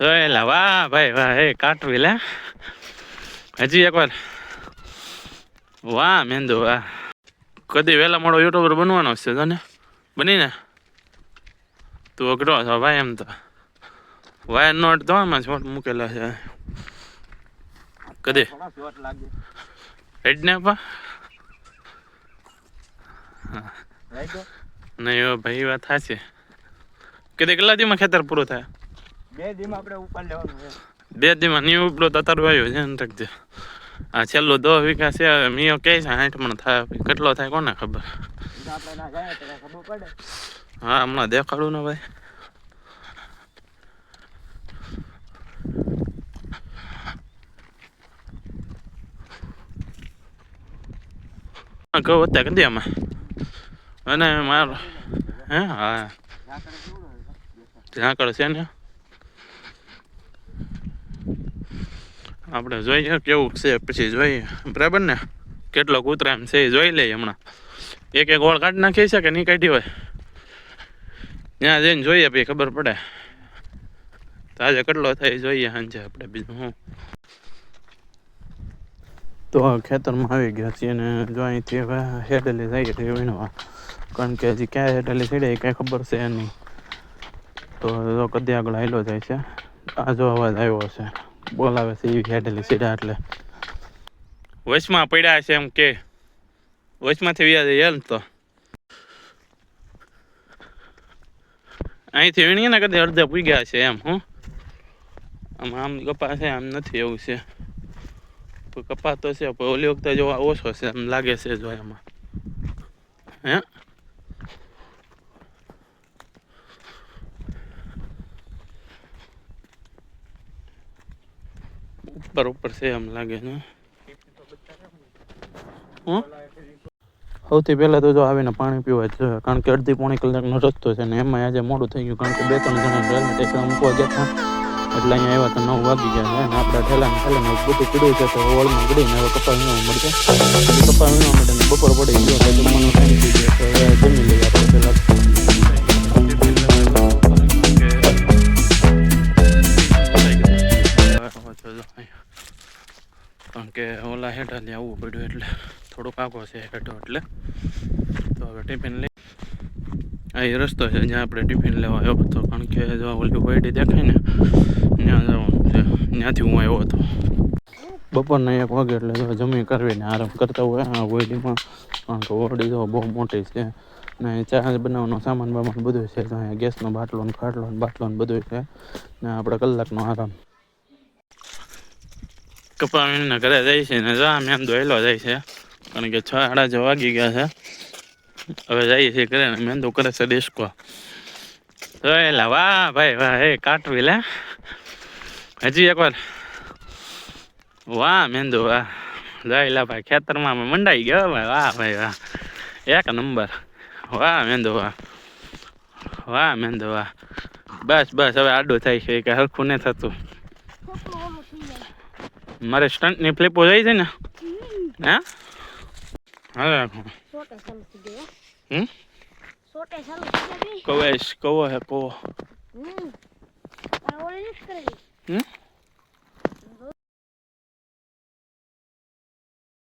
એલા વાહ ભાઈ વાહ એ કાટવી લે. હજી એકવાર. વાહ મેંદુ વાહ. કદી વહેલા મોડો યુટ્યુબર બનવાનો છે તને? બનીને તું અઘરો છો ભાઈ એમ તો. વાયર નોટ તો આમાં છોટ મૂકેલા છે. કદી? થોડા શોર્ટ લાગે હેડ ને પા નહીં ભાઈ વાત થાશે કદી કેટલા દીમાં ખેતર પૂરું થાય? બે દીમાં આપણે ઉપર લેવાનું છે બે દીમાં ની ઉપડો તો વાયો છે ને રાખજે આ છેલ્લો દો વીઘા છે મીઓ કે છે સાઠ મણ થાય. કેટલો થાય કોને ખબર? હા હમણાં દેખાડું ને ભાઈ. કહું અત્યારે કદી આમાં અને મારો હે? હા. ઝાકળ આગળ છે ને? આપણે જોઈએ કેવું છે પછી જોઈએ. બરાબર ને? કેટલો કૂતરા એમ છે એ જોઈ લઈએ હમણાં. એક એક ઓળ કાઢી નાખી છે કે નહીં કાઢી હોય? ત્યાં જઈને જોઈએ પછી ખબર પડે. તાજે કેટલો થાય જોઈએ સાંજે આપણે બીજું હું તો ખેતરમાં આવી ગયા છીએ અને જો અહીંથી હવે હેડલી જઈએ છીએ વીણવા કારણ કે હજી ક્યાં હેડલી ચડે એ કાંઈ ખબર છે નહીં. તો કદી આગળ હાલ્યો જાય છે. આ જો અવાજ આવ્યો છે બોલાવે છે એવી હેડેલી સીધા એટલે. વચમાં પડ્યા છે એમ કે. વચમાંથી વ્યાજ હેલ તો. અહીંથી વીણીએ ને કદી અડધે પૂગ્યા છે એમ, હું. આમ આમ કપા છે, આમ નથી એવું છે. કપા તો છે પણ ઓલી વખતે જોવા ઓછો છે, એમ લાગે છે જો એમાં. હે? ઉપર છે એમ લાગે છે. સૌથી પહેલાં તો જો આવીને પાણી પીવા જ કારણ કે અડધી પોણી કલાકનો રસ્તો છે ને એમાં આજે મોડું થઈ ગયું, કારણ કે બે ત્રણ જણા રેલવે સ્ટેશન મૂકવા ગયા હતા. એટલે અહીંયા આવ્યા તો નવ વાગી ગયા છે અને આપણે ઠેલાને ઠેલાને ઠેલા બધું પીડ્યું છે તો હોળમાં ગડીને હવે કપા વીણવા મળશે કપા વીણવા મળે બપોર પડી ગયો એટલે જમવાનું ટાઈમ કે ઓલા હેઠાથી આવવું પડ્યું એટલે થોડુંક આખો છે હેઠો એટલે. તો હવે ટિફિન લઈ આ એ રસ્તો છે, જ્યાં આપણે ટિફિન લેવા આવ્યો હતો. કારણ કે જો ઓલી વાઈડી દેખાય ને, ત્યાં જવાનું છે. ત્યાંથી હું આવ્યો હતો. બપોરના એક વાગે એટલે જમી કરવીને આરામ કરતા હોય આ વાઈડીમાં કારણ કે ઓરડી જો બહુ મોટી છે. ને ચા બનાવવાનો સામાન બામાન બધું છે. તો અહીંયા ગેસનો બાટલો ને ખાટલો ને બાટલો ને બધું છે. ને આપણે કલાકનો આરામ કપાવીને ઘરે જાય છે ને જા એમ દોયલો જાય છે. કારણ કે છ સાડા છ વાગી ગયા છે. હવે જઈએ છીએ ઘરે ને મેંદુ કરે છે ડિસ્કો એલા વાહ, ભાઈ, વાહ, એ કાટવી લે. હજી એકવાર. વાહ, મેંદુ, વાહ. જોઈલા ભાઈ, ખેતરમાં મંડાઈ ગયો ભાઈ. વાહ ભાઈ, વાહ. એક નંબર. વાહ, મેંદુ, વાહ. વાહ, મેંદુ, વાહ. બસ બસ, હવે આડું થાય છે કે હરખું નહીં થતું. મારે સ્ટન્ટની ફ્લિપો જાય છે ને? હે? હા. હમ? કવેશ કવો હે કવો? હમ?